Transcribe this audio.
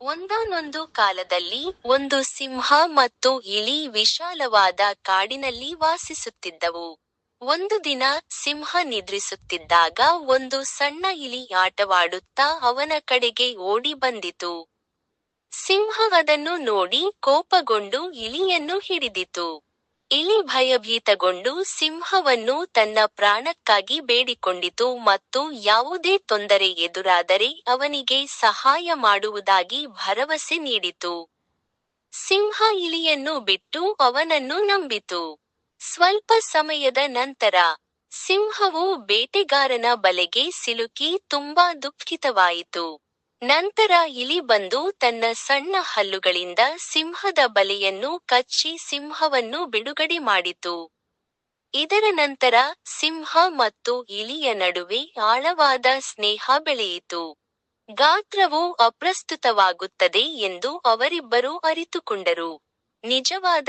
ಒಂದಾನೊಂದು ಕಾಲದಲ್ಲಿ ಒಂದು ಸಿಂಹ ಮತ್ತು ಇಲಿ ವಿಶಾಲವಾದ ಕಾಡಿನಲ್ಲಿ ವಾಸಿಸುತ್ತಿದ್ದವು. ಒಂದು ದಿನ ಸಿಂಹ ನಿದ್ರಿಸುತ್ತಿದ್ದಾಗ ಒಂದು ಸಣ್ಣ ಇಲಿ ಆಟವಾಡುತ್ತಾ ಅವನ ಕಡೆಗೆ ಓಡಿ ಬಂದಿತು. ಸಿಂಹ ಅದನ್ನು ನೋಡಿ ಕೋಪಗೊಂಡು ಇಲಿಯನ್ನು ಹಿಡಿದಿತು. ಇಲಿ ಭಯಭೀತಗೊಂಡು ಸಿಂಹವನ್ನು ತನ್ನ ಪ್ರಾಣಕ್ಕಾಗಿ ಬೇಡಿಕೊಂಡಿತು ಮತ್ತು ಯಾವುದೇ ತೊಂದರೆ ಎದುರಾದರೆ ಅವನಿಗೆ ಸಹಾಯ ಮಾಡುವುದಾಗಿ ಭರವಸೆ ನೀಡಿತು. ಸಿಂಹ ಇಲಿಯನ್ನು ಬಿಟ್ಟು ಅವನನ್ನು ನಂಬಿತು. ಸ್ವಲ್ಪ ಸಮಯದ ನಂತರ ಸಿಂಹವು ಬೇಟೆಗಾರನ ಬಲೆಗೆ ಸಿಲುಕಿ ತುಂಬಾ ದುಃಖಿತವಾಯಿತು. ನಂತರ ಇಲಿ ಬಂದು ತನ್ನ ಸಣ್ಣ ಹಲ್ಲುಗಳಿಂದ ಸಿಂಹದ ಬಲೆಯನ್ನು ಕಚ್ಚಿ ಸಿಂಹವನ್ನು ಬಿಡುಗಡೆ ಮಾಡಿತು. ಇದರ ನಂತರ ಸಿಂಹ ಮತ್ತು ಇಲಿಯ ನಡುವೆ ಆಳವಾದ ಸ್ನೇಹ ಬೆಳೆಯಿತು. ಗಾತ್ರವು ಅಪ್ರಸ್ತುತವಾಗುತ್ತದೆ ಎಂದು ಅವರಿಬ್ಬರೂ ಅರಿತುಕೊಂಡರು. ನಿಜವಾದ